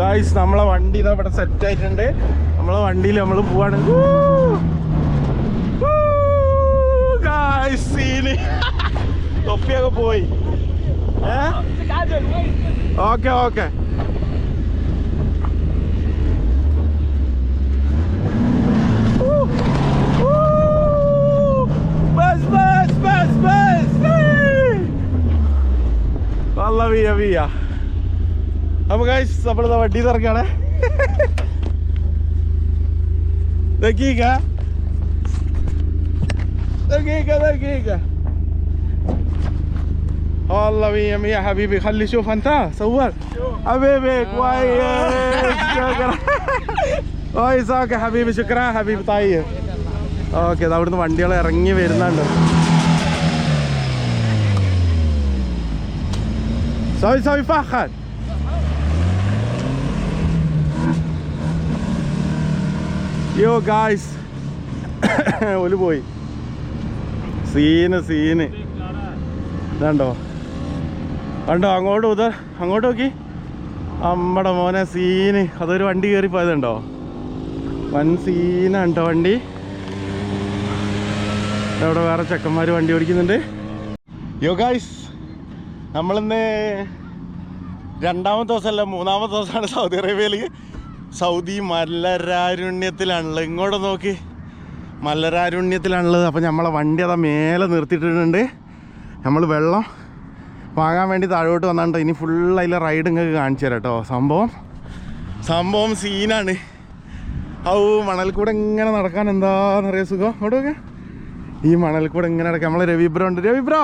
Guys നമ്മളെ വണ്ടി ഇതാ ഇവിടെ സെറ്റ് ആയിട്ടുണ്ട്. നമ്മളെ വണ്ടിയിൽ നമ്മൾ പോവാണ്. തൊപ്പിയൊക്കെ പോയി. Okay okay bus bus bus bus വല്ല വിയ വിയ അപ്പൊ ഗൈസ് നമ്മളിതാ വണ്ടി തിറക്കാണ് دقيقة دقيقة دقيقة والله مية مية حبيبي خلي شوف انت صور حبيبي كويس شكرا كويس اوكي حبيبي شكرا حبيبي طيب ഓക്കെ അവിടുന്ന് വണ്ടികൾ ഇറങ്ങി വരുന്നുണ്ട് സോയി സോയി ഫാഖാൻ യോ ഗായ്സ് ഒലു പോയി. Scene scene. ഇതാണ്ടോ? കണ്ടോ അങ്ങോട്ട് ഉദ അങ്ങോട്ട് നോക്കി. അമ്മടെ മോനെ സീന്. അതൊരു വണ്ടി കയറി പോയതുണ്ടോ വൻ സീനാണ്ടോ വണ്ടി? അവിടെ വേറെ ചെക്കന്മാർ വണ്ടി ഓടിക്കുന്നുണ്ട്? യോ ഗായ്സ് നമ്മളിന്ന് രണ്ടാമത്തെ ദിവസമല്ല മൂന്നാമത്തെ ദിവസമാണ് സൗദി അറേബ്യയിൽ സൗദി മല്ലരാരുണ്യത്തിലാണുള്ളത്. ഇങ്ങോട്ട് നോക്കി. മല്ലരാരുണ്യത്തിലാണുള്ളത്. അപ്പം നമ്മളെ വണ്ടി അതാ മേലെ നിർത്തിയിട്ടുണ്ട് നമ്മൾ വെള്ളം വാങ്ങാൻ വേണ്ടി താഴോട്ട് വന്നാണ്ട് ഇനി ഫുൾ അതിലെ റൈഡ് നിങ്ങൾക്ക് കാണിച്ചു തരാം കേട്ടോ സംഭവം സംഭവം സീനാണ് ഔ മണൽ കൂടെ ഇങ്ങനെ നടക്കാൻ എന്താണെന്നറിയാം സുഖം? അങ്ങോട്ട് നോക്കാം. ഈ മണൽ കൂടെ ഇങ്ങനെ നടക്കാം നമ്മളെ രവി ബ്രോ ഉണ്ട്. Ravi bro!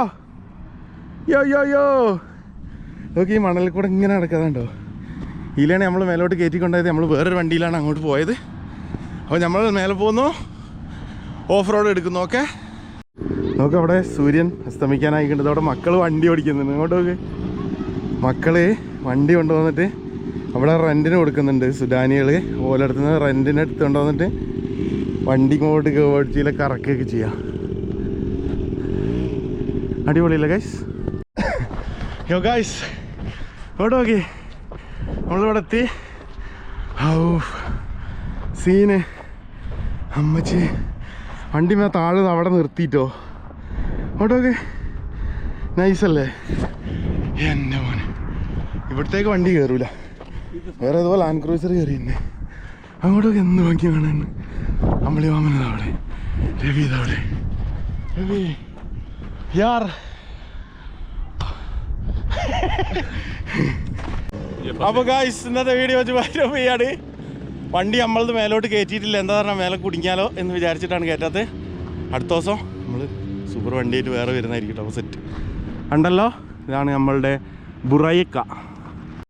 Yo yo yo! നോക്കി ഈ മണൽ കൂടെ ഇങ്ങനെ നടക്കാതുണ്ടോ ഇതിലാണ് നമ്മൾ മേലോട്ട് കയറ്റി കൊണ്ടുപോയത് നമ്മൾ വേറൊരു വണ്ടിയിലാണ് അങ്ങോട്ട് പോയത്. അപ്പോൾ നമ്മൾ മേലെ പോകുന്നു. ഓഫ് റോഡ് എടുക്കുന്നു ഓക്കെ നമുക്ക് അവിടെ സൂര്യൻ അസ്തമിക്കാനായിക്കേണ്ടത് അവിടെ മക്കൾ വണ്ടി ഓടിക്കുന്നുണ്ട്. ഇങ്ങോട്ട് നോക്ക്. മക്കൾ വണ്ടി കൊണ്ടുവന്നിട്ട് അവിടെ റെന്റിന് കൊടുക്കുന്നുണ്ട് സുഡാനികൾ ഓലടുത്ത് നിന്ന് റെന്റിന് എടുത്ത് കൊണ്ടുവന്നിട്ട് വണ്ടി ഇങ്ങോട്ട് കേടിച്ചിലെ കറക്കുകയൊക്കെ ചെയ്യാം. അടിപൊളിയല്ലേ ഗൈസ് യോ ഗൈസ് ഓട്ടോ നോക്കി. നമ്മളിവിടെ എത്തി. സീന്. അമ്മച്ചി വണ്ടി മേ താഴെ അവിടെ നിർത്തിയിട്ടോ? അവിടെ നോക്കി നൈസല്ലേ? എന്റെ മോനെ. ഇവിടത്തേക്ക് വണ്ടി കയറൂല വേറെ ഇതുപോലെ ലാൻഡ് ക്രൂസർ കയറിയെന്നെ അങ്ങോട്ടൊക്കെ എന്ത് ഭംഗി കാണാൻ? അമ്പളി മാമൻ അവിടെ. രവി ഇതവിടെ രവി യാർ. അപ്പൊ ഗായ്സ് ഇന്നത്തെ വീഡിയോ വെച്ച് വൈരപ്പ് ചെയ്യാണ്. വണ്ടി നമ്മളത് മേലോട്ട് കയറ്റിയിട്ടില്ല എന്താ പറഞ്ഞാൽ മേലെ കുടുങ്ങിയാലോ എന്ന് വിചാരിച്ചിട്ടാണ് കയറ്റാത്തത് അടുത്ത ദിവസം നമ്മൾ സൂപ്പർ വണ്ടിയായിട്ട് വേറെ വരുന്നതായിരിക്കും. കേട്ടോ സെറ്റ് ഉണ്ടല്ലോ ഇതാണ് നമ്മളുടെ ബുറൈക്ക.